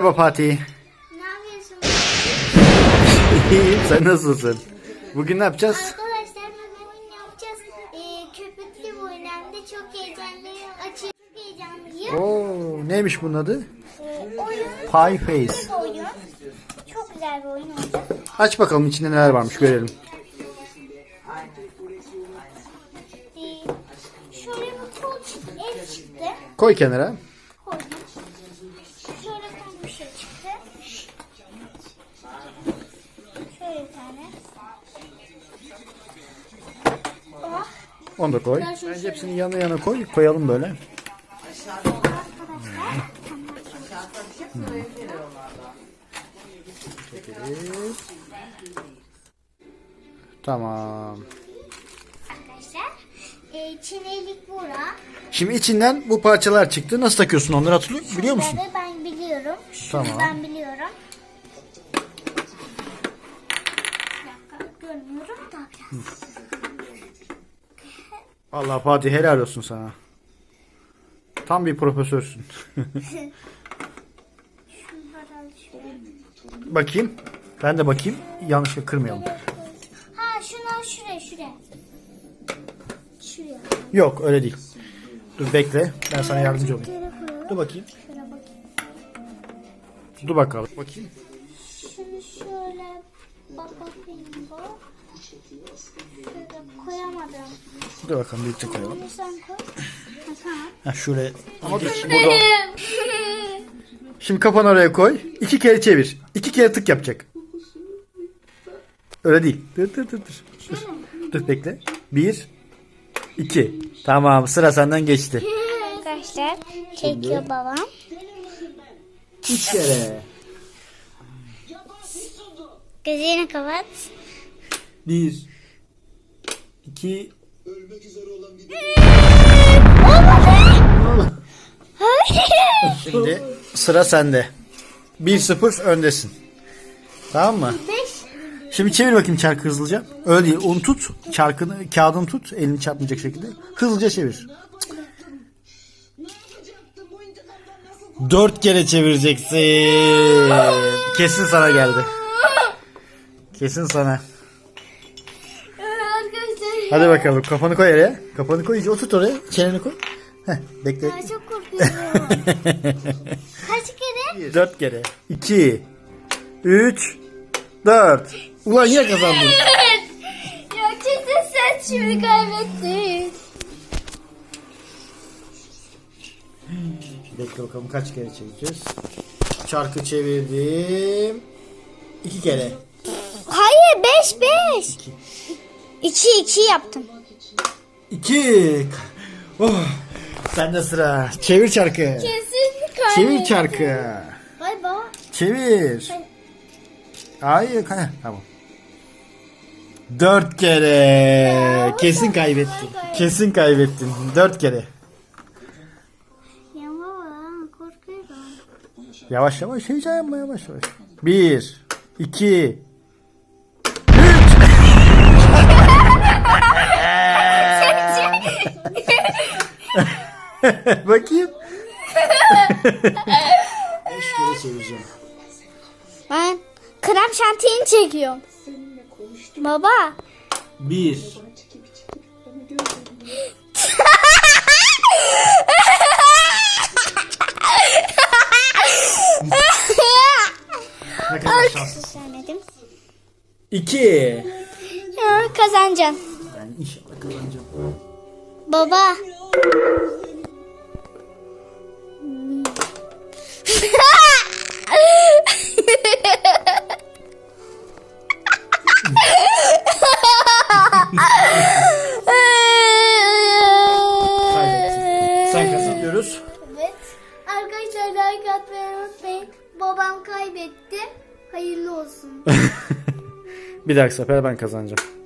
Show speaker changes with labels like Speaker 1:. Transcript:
Speaker 1: Merhaba Fatih.
Speaker 2: Ne yapıyorsun?
Speaker 1: İyiyim sen nasılsın? Bugün ne yapacağız?
Speaker 2: Arkadaşlar bugün yapacağız. Ee, köpüklü bu oyunda çok heyecanlıyım. Açık çok heyecanlıyım.
Speaker 1: Oo, neymiş bunun adı?
Speaker 2: Ee, oyun
Speaker 1: Pie Face.
Speaker 2: bir oyun. Çok güzel bir oyun olacak.
Speaker 1: Aç bakalım içinde neler varmış görelim.
Speaker 2: Ee, şöyle bir kol çıktı, el çıktı.
Speaker 1: Koy kenara.
Speaker 2: Koydum. Şöyle tam bir şey çıktı. Şöyle bir tane. Oh,
Speaker 1: Onu da koy. Bence hepsini yana yana koy. Koyalım böyle.
Speaker 2: arkadaşlar.
Speaker 1: Tamam.
Speaker 2: Arkadaşlar. E, çinelik bura.
Speaker 1: Şimdi içinden bu parçalar çıktı. Nasıl takıyorsun onları hatırlıyor biliyor musun?
Speaker 2: Ben biliyorum. Şunu
Speaker 1: Tamam.
Speaker 2: ben biliyorum. Bir dakika, görmüyorum da biraz.
Speaker 1: Allah Fatih helal olsun sana. Tam bir profesörsün. Bakayım. Ben de bakayım. Yanlışlıkla kırmayalım.
Speaker 2: Ha şunu al şuraya şuraya. Şuraya.
Speaker 1: Yok öyle değil. Dur bekle. Ben sana yardımcı olayım.
Speaker 2: Koyalım.
Speaker 1: Dur bakayım. Dur bakalım. Bakayım.
Speaker 2: Şunu şöyle bak bakayım bu. Şöyle koyamadım.
Speaker 1: Dur bakalım birlikte koyalım.
Speaker 2: Sen koy. Ha, tamam.
Speaker 1: Ha şöyle. Ama dur. Burada. Şimdi kafanı oraya koy. İki kere çevir. İki kere tık yapacak. Öyle değil. Dur dur dur dur. Dur, dur bekle. Bir. iki. Tamam sıra senden geçti.
Speaker 2: Arkadaşlar çekiyor babam.
Speaker 1: Üç kere.
Speaker 2: Gözünü kapat.
Speaker 1: Bir. İki. Şimdi sıra sende. 1-0 öndesin. Tamam mı? Şimdi çevir bakayım çarkı hızlıca. Öyle değil. Onu tut. Çarkını, kağıdını tut. Elini çarpmayacak şekilde. Hızlıca çevir. Dört kere çevireceksin. Kesin sana geldi. Kesin sana. Hadi bakalım. Kafanı koy oraya. Kafanı koy. iyice Oturt oraya. Çeneni koy. Heh, bekle.
Speaker 2: ya çok korkuyorum. Kaç kere?
Speaker 1: Dört kere. İki. Üç. Dört. Ulan yine kazandın.
Speaker 2: ya kesin sen şimdi kaybettin.
Speaker 1: Bekle bakalım kaç kere çevireceğiz. Çarkı çevirdim. İki kere.
Speaker 2: Hayır beş beş. İki iki yaptım.
Speaker 1: İki. Oh. Sende sıra. Çevir çarkı.
Speaker 2: Kesin kaybettim.
Speaker 1: Çevir çarkı.
Speaker 2: Bay baba.
Speaker 1: Çevir. Hayır. Ha, tamam. Dört kere. Kesin kaybettin. Kesin kaybettin. Dört kere.
Speaker 2: Ya baba korkuyorum.
Speaker 1: Yavaş yavaş heyecan yapma yavaş yavaş. Bir. iki, Bakayım. Beş kere çevireceğim.
Speaker 2: Ben krem şantiyeni çekiyorum. Baba.
Speaker 1: Bir. Ne kadar şanslısın. İki.
Speaker 2: Ya kazanacaksın.
Speaker 1: Ben inşallah kazanacağım.
Speaker 2: Baba.
Speaker 1: Sen kazanıyoruz.
Speaker 2: Evet. Arkadaşlar like atmayı unutmayın. Babam kaybetti. Hayırlı olsun.
Speaker 1: Bir dahaki sefer ben kazanacağım.